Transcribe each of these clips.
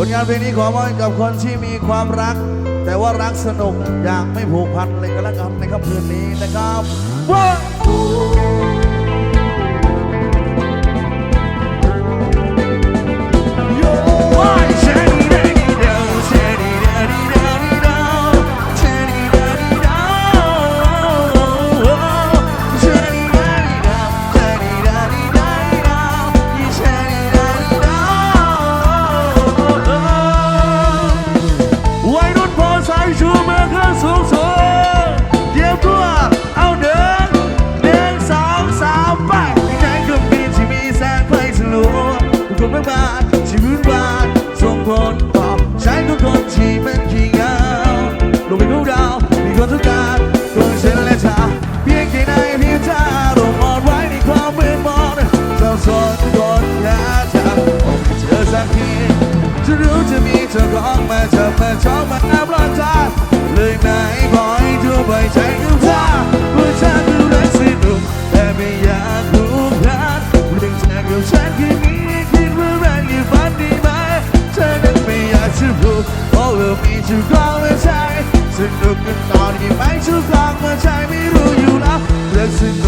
ผลงานเพลงนี้ขอมอบให้กับคนที่มีความรัก แต่ว่ารักสนุกอย่างไม่ผูกพันเลยก็แล้วกันในค่ำคืนนี้นะครับว้า ทุกค ชุกของมาใจไม่รู้อยู่แล้วเรื่องสนุ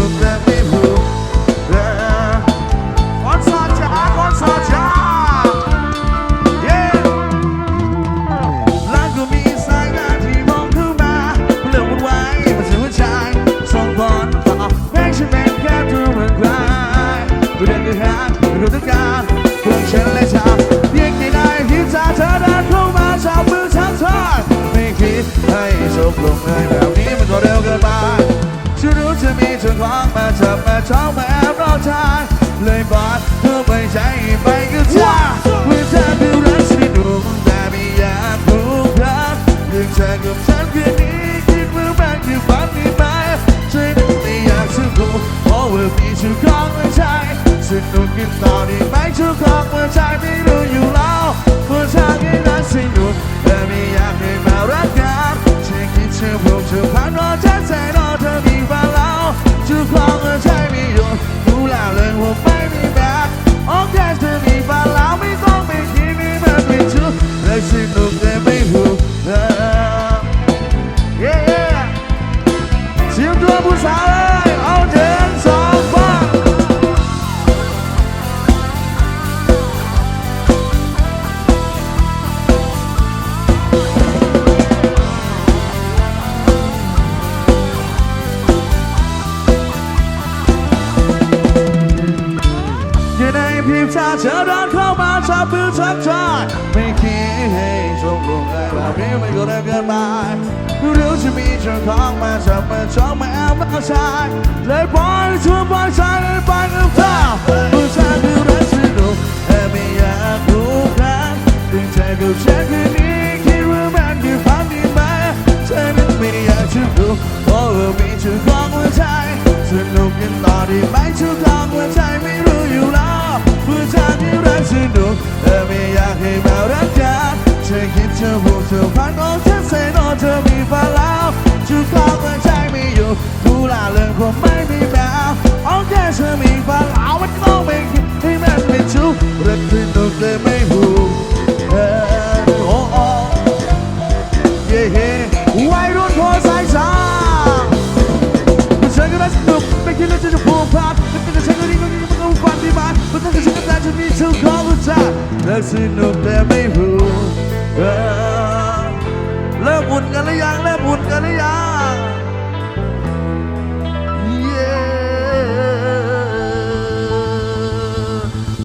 มีเธอคว้างมาจับมาจ้องมาแอบรอทางเลยบอกเธอไม่ใจไปกับเธอเมื่อเธอดูรักสนุกแต่ไม่อยากผูกพันเรื่องเธอกับฉันคืนนี้คิดว่ามันคือฝันดีไหมฉันไม่อยากจะพูดเพราะว่ามีเธอของหัวใจสนุกกันต่อดีไหมเธอของหัวใจไม่รู้ พริบชาเธอเดินเข้ามาชอบมือชักชาไม่คิดให้ชงลงเลยแบบนี้ไม่ก็ได้เกินไปรู้จะมีเจ้าของมาจับมาจ้องมาแอบมาชายเลยปล่อยชวนปล่อย สนุกแต่ไม่อยากให้มารักกันเธอคิดเธอพูดเธอพันของฉันเซโนเธอมีฝันแล้วจุดของหัวใจไม่อยู่ดูแลเรื่องผมไม่มีแบบโอเคเธอมีฝันแล้วมันต้องไม่คิดให้มันเป็นชู้รักสนุกแต่ไม่หูเออโอ้โอ้เย่เย่วั ก็ได้ฉันมีเธอของหัวใจรักสนุกแต่ไม่รู้เริ่มบุญกันหรือยังเริ่มบุญกันหรือยัง